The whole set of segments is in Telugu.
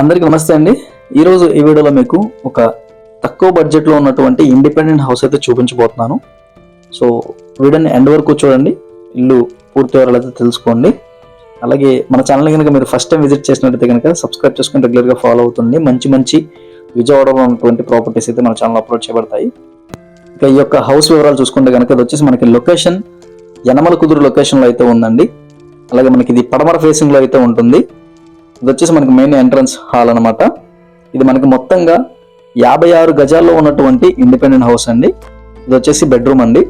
అందరికీ నమస్తే అండి. ఈరోజు ఈ వీడియోలో మీకు ఒక తక్కువ బడ్జెట్లో ఉన్నటువంటి ఇండిపెండెంట్ హౌస్ అయితే చూపించబోతున్నాను. సో వీడియోని ఎండ్ వరకు చూడండి. ఇల్లు పూర్తి వివరాలు తెలుసుకోండి. అలాగే మన ఛానల్ కనుక మీరు ఫస్ట్ టైం విజిట్ చేసినట్టయితే కనుక సబ్స్క్రైబ్ చేసుకుని రెగ్యులర్గా ఫాలో అవుతుంది మంచి మంచి విజయవాడలో ఉన్నటువంటి ప్రాపర్టీస్ అయితే మన ఛానల్ అప్లోడ్ చేయబడతాయి. ఇక ఈ యొక్క హౌస్ వివరాలు చూసుకుంటే కనుక ఇది వచ్చేసి మనకి లొకేషన్ యనమల కుదురు లొకేషన్లో అయితే ఉందండి. అలాగే మనకి ఇది పడమర ఫేసింగ్లో అయితే ఉంటుంది. ఇది వచ్చేసి మనకి మెయిన్ ఎంట్రన్స్ హాల్ అన్నమాట. ఇది మనకి మొత్తంగా యాభై ఆరు గజాల్లో ఉన్నటువంటి ఇండిపెండెంట్ హౌస్ అండి. ఇది వచ్చేసి బెడ్రూమ్ అండి.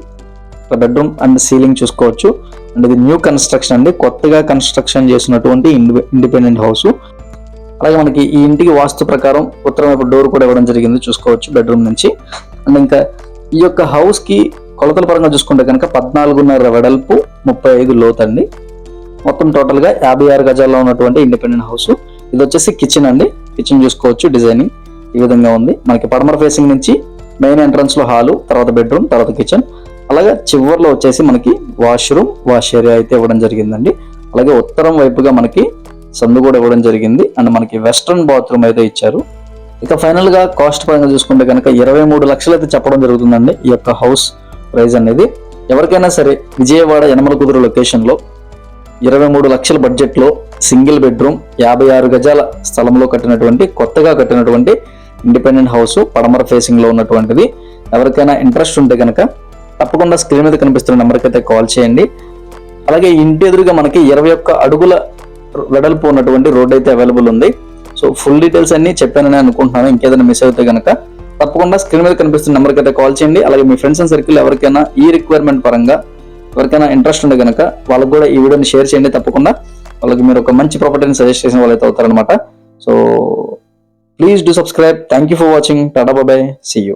బెడ్రూమ్ అండ్ సీలింగ్ చూసుకోవచ్చు. అండ్ ఇది న్యూ కన్స్ట్రక్షన్ అండి. కొత్తగా కన్స్ట్రక్షన్ చేసినటువంటి ఇండి ఇండిపెండెంట్ హౌస్ అలాగే మనకి ఈ ఇంటికి వాస్తు ప్రకారం ఉత్తరం వైపు డోర్ కూడా ఇవ్వడం జరిగింది. చూసుకోవచ్చు బెడ్రూమ్ నుంచి. అండ్ ఇంకా ఈ యొక్క హౌస్కి కొలతల పరంగా చూసుకుంటే కనుక పద్నాలుగున్నర వెడల్పు ముప్పై ఐదు లోతండి. మొత్తం టోటల్గా యాభై ఆరు గజాల్లో ఉన్నటువంటి ఇండిపెండెంట్ హౌస్ ఇది వచ్చేసి కిచెన్ అండి. కిచెన్ చూసుకోవచ్చు డిజైనింగ్ ఈ విధంగా ఉంది. మనకి పడమర ఫేసింగ్ నుంచి మెయిన్ ఎంట్రన్స్లో హాలు తర్వాత బెడ్రూమ్ తర్వాత కిచెన్ అలాగే చివర్లో వచ్చేసి మనకి వాష్రూమ్ వాష్ ఏరియా అయితే ఇవ్వడం జరిగిందండి. అలాగే ఉత్తరం వైపుగా మనకి సందు కూడా ఇవ్వడం జరిగింది. అండ్ మనకి వెస్ట్రన్ బాత్రూమ్ అయితే ఇచ్చారు. ఇక ఫైనల్గా కాస్ట్ పరంగా చూసుకుంటే కనుక ఇరవై మూడు లక్షలు అయితే చెప్పడం జరుగుతుందండి ఈ యొక్క హౌస్ ప్రైస్ అనేది. ఎవరికైనా సరే విజయవాడ యనమల కుదురు లొకేషన్లో ఇరవై మూడు లక్షల బడ్జెట్లో సింగిల్ బెడ్రూమ్ యాభై ఆరు గజాల స్థలంలో కట్టినటువంటి కొత్తగా కట్టినటువంటి ఇండిపెండెంట్ హౌస్ పడమర ఫేసింగ్లో ఉన్నటువంటిది. ఎవరికైనా ఇంట్రెస్ట్ ఉంటే కనుక తప్పకుండా స్క్రీన్ మీద కనిపిస్తున్న నెంబర్కి అయితే కాల్ చేయండి. అలాగే ఇంటి ఎదురుగా మనకి ఇరవై ఒక్క అడుగుల వెడల్పు ఉన్నటువంటి రోడ్ అయితే అవైలబుల్ ఉంది. సో ఫుల్ డీటెయిల్స్ అన్ని చెప్పానని అనుకుంటున్నాను. ఇంకేదైనా మిస్ అవుతే కనుక తప్పకుండా స్క్రీన్ మీద కనిపిస్తున్న నెంబర్కి అయితే కాల్ చేయండి. అలాగే మీ ఫ్రెండ్స్ అండ్ సర్కిల్ ఎవరికైనా ఈ రిక్వైర్మెంట్ పరంగా ఎవరికైనా ఇంట్రెస్ట్ ఉండే కనుక వాళ్ళకు కూడా ఈ వీడియోని షేర్ చేయండి తప్పకుండా. వాళ్ళకి మీరు ఒక మంచి ప్రాపర్టీని సజెస్ట్ చేసిన వాళ్ళైతే అవుతారనమాట so please do subscribe thank you for watching tata బాబాయ్ సీ యూ